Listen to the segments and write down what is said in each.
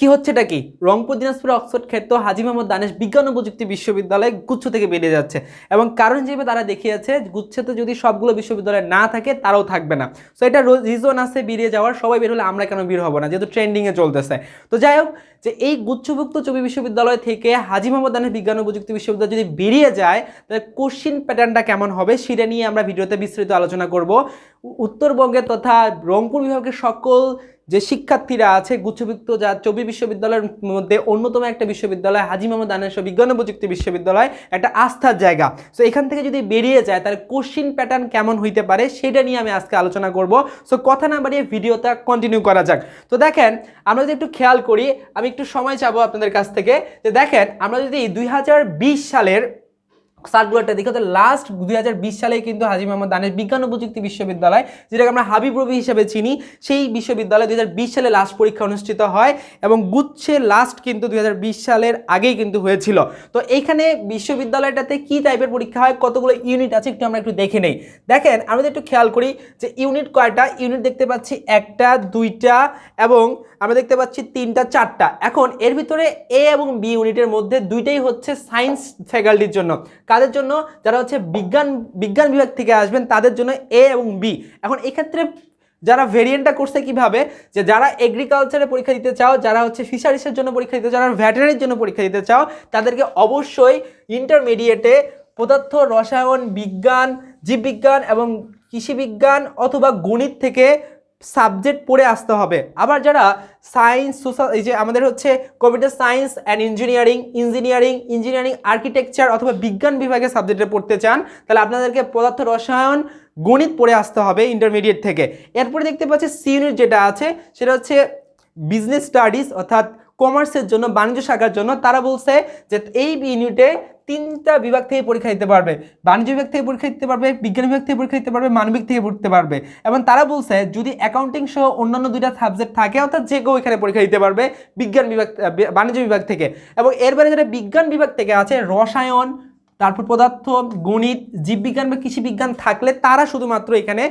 কি হচ্ছেটা কি? রংপুর, দিনাজপুর, অক্সফোর্ড খ্যাত হাজি মোহাম্মদ দানেশ বিজ্ঞান ও প্রযুক্তি বিশ্ববিদ্যালয় গুচ্ছ থেকে বেরিয়ে যাচ্ছে এবং কারণ হিসেবে তারা দেখিয়েছে, গুচ্ছতে যদি সবগুলো বিশ্ববিদ্যালয় না থাকে, তারাও থাকবে না। সো এটা রিজন আছে বেরিয়ে যাওয়ার, সবাই বের হলে আমরা কেন বের হব না? যেহেতু ট্রেন্ডিংয়ে চলতেছে। তো যাই হোক, যে এই গুচ্ছভুক্ত চবি বিশ্ববিদ্যালয় থেকে হাজি মোহাম্মদ দানেশ বিজ্ঞান ও প্রযুক্তি বিশ্ববিদ্যালয় যদি বেরিয়ে যায়, তাহলে কোশ্চিন প্যাটার্নটা কেমন হবে, সেটা নিয়ে আমরা ভিডিওতে বিস্তারিত আলোচনা করব। উ- উত্তরবঙ্গের তথা রংপুর বিভাগের সকল যে শিক্ষার্থীরা আছে গুচ্ছভুক্ত যা চবি বিশ্ববিদ্যালয়ের মধ্যে অন্যতম একটা বিশ্ববিদ্যালয়, হাজি মোহাম্মদ আনাস বিজ্ঞান ও প্রযুক্তি বিশ্ববিদ্যালয়, একটা আস্থার জায়গা। সো এখান থেকে যদি বেরিয়ে যায়, তাহলে কোশ্চিন প্যাটার্ন কেমন হইতে পারে সেটা নিয়ে আমি আজকে আলোচনা করব। সো কথা না বাড়িয়ে ভিডিওটা কন্টিনিউ করা যাক। তো দেখেন, আমরা যদি একটু খেয়াল করি, আমি একটু সময় চাবো আপনাদের কাছ থেকে। যে দেখেন, আমরা যদি দুই হাজার বিশ সালের সার্কুলারটা দেখি তো লাস্ট দুই হাজার বিশ সালে কিন্তু হাজি মোহাম্মদ দানেশ বিজ্ঞান ও প্রযুক্তি বিশ্ববিদ্যালয়, যেটাকে আমরা হাবিব রবি হিসেবে চিনি, সেই বিশ্ববিদ্যালয় দুই হাজার বিশ সালে লাস্ট পরীক্ষা অনুষ্ঠিত হয় এবং গুচ্ছে লাস্ট কিন্তু দুই হাজার বিশ সালের আগেই কিন্তু হয়েছিল। তো এইখানে বিশ্ববিদ্যালয়টাতে কি টাইপের পরীক্ষা হয়, কতগুলো ইউনিট আছে একটু আমরা একটু দেখে নেই। দেখেন, আমরা একটু খেয়াল করি যে ইউনিট কয়টা? ইউনিট দেখতে পাচ্ছি একটা, দুইটা এবং আমরা দেখতে পাচ্ছি তিনটা, চারটা। এখন এর ভিতরে এ এবং বি ইউনিটের মধ্যে দুইটাই হচ্ছে সায়েন্স ফ্যাকাল্টির জন্য। কাদের জন্য? যারা হচ্ছে বিজ্ঞান বিজ্ঞান বিভাগ থেকে আসবেন, তাদের জন্য এ এবং বি। এখন এক্ষেত্রে যারা ভেরিয়েন্টটা করছে কীভাবে? যে যারা এগ্রিকালচারে পরীক্ষা দিতে চাও, যারা হচ্ছে ফিশারিসের জন্য পরীক্ষা দিতে চাও, যারা ভ্যাটেনারির জন্য পরীক্ষা দিতে চাও, তাদেরকে অবশ্যই ইন্টারমিডিয়েটে পদার্থ রসায়ন, বিজ্ঞান, জীববিজ্ঞান এবং কৃষিবিজ্ঞান অথবা গণিত থেকে সাবজেক্ট পড়ে আসতে হবে। আবার যারা সায়েন্স সোশ্যাল এই যে আমাদের হচ্ছে computer science and engineering engineering engineering architecture অথবা বিজ্ঞান বিভাগের সাবজেক্টে পড়তে চান, তাহলে আপনাদেরকে পদার্থ রসায়ন, গণিত পড়ে আসতে হবে ইন্টারমিডিয়েট থেকে। এরপরে দেখতে পাচ্ছি সি ইউনিট যেটা আছে, সেটা হচ্ছে বিজনেস স্টাডিজ অর্থাৎ কমার্সের জন্য, বাণিজ্য শাখার জন্য। তারা বলছে যে এই ইউনিটে তিনটা বিভাগ থেকে পরীক্ষা দিতে পারবে। বাণিজ্য বিভাগ থেকে পরীক্ষা দিতে পারবে, বিজ্ঞান বিভাগ থেকে পরীক্ষা দিতে পারবে, মানবিক থেকে পড়তে পারবে। এবং তারা বলছে, যদি অ্যাকাউন্টিং সহ অন্যান্য দুইটা সাবজেক্ট থাকে, অর্থাৎ যে কেউ এখানে পরীক্ষা দিতে পারবে বিজ্ঞান বিভাগ বাণিজ্য বিভাগ থেকে। এবং এর বাইরে যারা বিজ্ঞান বিভাগ থেকে আছে, রসায়ন তারপর পদার্থ, গণিত, জীববিজ্ঞান বা কৃষি বিজ্ঞান থাকলে তারা শুধুমাত্র এখানে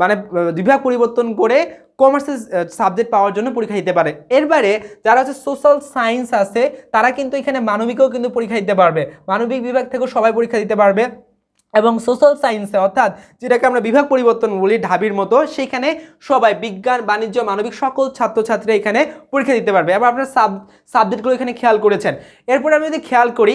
মানে বিভাগ পরিবর্তন করে কমার্সের সাবজেক্ট পাওয়ার জন্য পরীক্ষা দিতে পারে। এরবারে যারা হচ্ছে সোশ্যাল সায়েন্স আছে, তারা কিন্তু এখানে মানবিকেও কিন্তু পরীক্ষা দিতে পারবে। মানবিক বিভাগ থেকেও সবাই পরীক্ষা দিতে পারবে। এবং সোশ্যাল সায়েন্সে অর্থাৎ যেটাকে আমরা বিভাগ পরিবর্তন বলি ঢাবির মতো, সেখানে সবাই বিজ্ঞান, বাণিজ্য, মানবিক সকল ছাত্রছাত্রীরা এখানে পরীক্ষা দিতে পারবে। এবার আপনার সাব সাবজেক্টগুলো এখানে খেয়াল করেছেন। এরপরে আমি যদি খেয়াল করি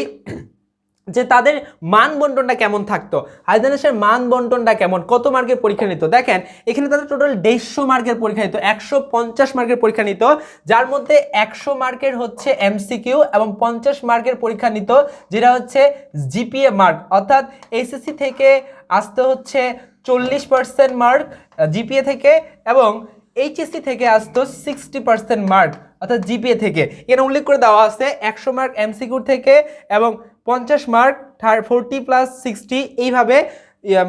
যে তাদের মান বন্টনটা কেমন থাকতো? হাইদানেসের মান বন্টনটা কেমন? কত মার্কের পরীক্ষা নিত? দেখেন, এখানে তাদের টোটাল দেড়শো মার্কের পরীক্ষা নিত, একশো পঞ্চাশ মার্কের পরীক্ষা নিত, যার মধ্যে একশো মার্কের হচ্ছে এমসিকিউ এবং পঞ্চাশ মার্কের পরীক্ষা নিত, যেটা হচ্ছে জিপিএ মার্ক অর্থাৎ এসএসসি থেকে আসতে হচ্ছে চল্লিশ পার্সেন্ট মার্ক জিপিএ থেকে এবং এইচএসসি থেকে আসতো সিক্সটি পার্সেন্ট মার্ক অর্থাৎ জিপিএ থেকে। এখানে উল্লেখ করে দেওয়া আছে একশো মার্ক এমসিকিউর থেকে এবং পঞ্চাশ মার্ক ফোরটি প্লাস সিক্সটি, এইভাবে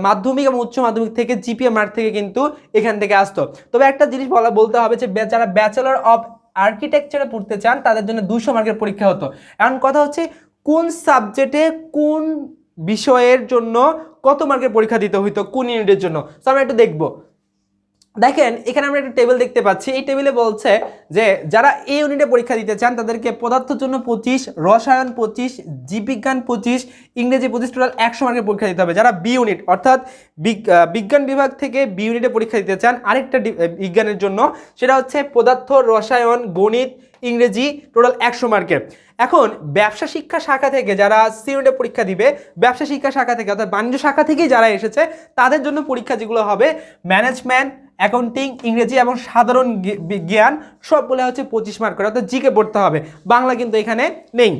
মাধ্যমিক এবং উচ্চ মাধ্যমিক থেকে জিপিএ মার্ক থেকে কিন্তু এখান থেকে আসতো। তবে একটা জিনিস বলা, বলতে হবে যে যারা ব্যাচেলর অফ আর্কিটেকচারে পড়তে চান, তাদের জন্য দুশো মার্কের পরীক্ষা হতো। এখন কথা হচ্ছে, কোন সাবজেক্টে কোন বিষয়ের জন্য কত মার্কের পরীক্ষা দিতে হইতো, কোন ইউনিটের জন্য? তো আমরা একটু দেখব। দেখেন, এখানে আমরা একটা টেবিল দেখতে পাচ্ছি। এই টেবিলে বলছে যে, যারা এই ইউনিটে পরীক্ষা দিতে চান, তাদেরকে পদার্থ জন্য পঁচিশ, রসায়ন পঁচিশ, জীববিজ্ঞান পঁচিশ, ইংরেজি পঁচিশ টোটাল একশো মার্কের পরীক্ষা দিতে হবে। যারা বি ইউনিট অর্থাৎ বিজ্ঞান বিভাগ থেকে বি ইউনিটে পরীক্ষা দিতে চান, আরেকটা বিজ্ঞানের জন্য, সেটা হচ্ছে পদার্থ, রসায়ন, গণিত ইংরেজি টোটাল একশো মার্কের। এখন ব্যবসা শিক্ষা শাখা থেকে যারা সি ইউনিটে পরীক্ষা দিবে, ব্যবসা শিক্ষা শাখা থেকে অর্থাৎ বাণিজ্য শাখা থেকেই যারা এসেছে, তাদের জন্য পরীক্ষা যেগুলো হবে ম্যানেজমেন্ট অ্যাকাউন্টিং ইংরেজি এবং সাধারণ জ্ঞান সবগুলো হচ্ছে পঁচিশ মার্ক করে অর্থাৎ জিকে পড়তে হবে। বাংলা কিন্তু এখানে নেই।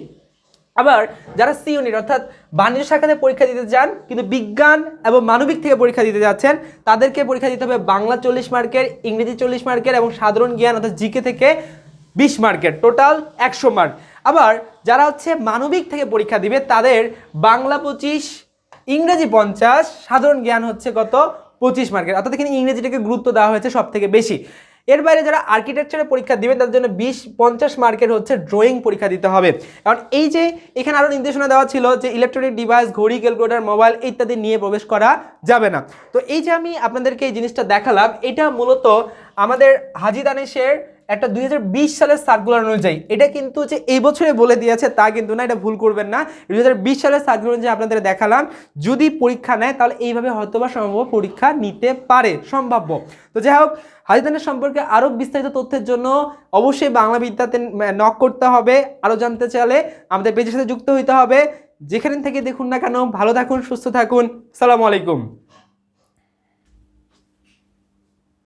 আবার যারা সি ইউনিট অর্থাৎ বাণিজ্য শাখাতে পরীক্ষা দিতে চান, কিন্তু বিজ্ঞান এবং মানবিক থেকে পরীক্ষা দিতে যাচ্ছেন, তাদেরকে পরীক্ষা দিতে হবে বাংলা চল্লিশ মার্কের, ইংরেজি চল্লিশ মার্কের এবং সাধারণ জ্ঞান, অর্থাৎ জিকে থেকে। বিশ মার্কের টোটাল একশো মার্ক। আবার যারা হচ্ছে মানবিক থেকে পরীক্ষা দিবে, তাদের বাংলা পঁচিশ, ইংরেজি পঞ্চাশ, সাধারণ জ্ঞান হচ্ছে কত? পঁচিশ মার্কের। অর্থাৎ এখানে ইংরেজিটাকে গুরুত্ব দেওয়া হয়েছে সব থেকে বেশি। এর বাইরে যারা আর্কিটেকচারে পরীক্ষা দিবেন তাদের জন্য বিশ, পঞ্চাশ মার্কের হচ্ছে ড্রয়িং পরীক্ষা দিতে হবে। কারণ এই যে এখানে আরও নির্দেশনা দেওয়া ছিল যে ইলেকট্রনিক ডিভাইস ঘড়ি ক্যালকুলেটর মোবাইল ইত্যাদি নিয়ে প্রবেশ করা যাবে না। তো এই যে আমি আপনাদেরকে এই জিনিসটা দেখালাম, এটা মূলত আমাদের হাজি দানেশের একটা দুই হাজার বিশ সালের সার্কুলার অনুযায়ী। এটা কিন্তু যে এই বছরে বলে দিয়েছে তা কিন্তু না, এটা ভুল করবেন না। দুই হাজার বিশ সালের সার্কুলার অনুযায়ী আপনাদের দেখালাম, যদি পরীক্ষা নেয় তাহলে এইভাবে হয়তোবা সম্ভব পরীক্ষা নিতে পারে, সম্ভাব্য। তো যাই হোক, হাজিদানের সম্পর্কে আরও বিস্তারিত তথ্যের জন্য অবশ্যই বাংলা বিদ্যাতে নক করতে হবে আরও জানতে চাইলে আমাদের পেজের সাথে যুক্ত হইতে হবে। যেখানে থেকে দেখুন না কেন, ভালো থাকুন, সুস্থ থাকুন। সালামু আলাইকুম।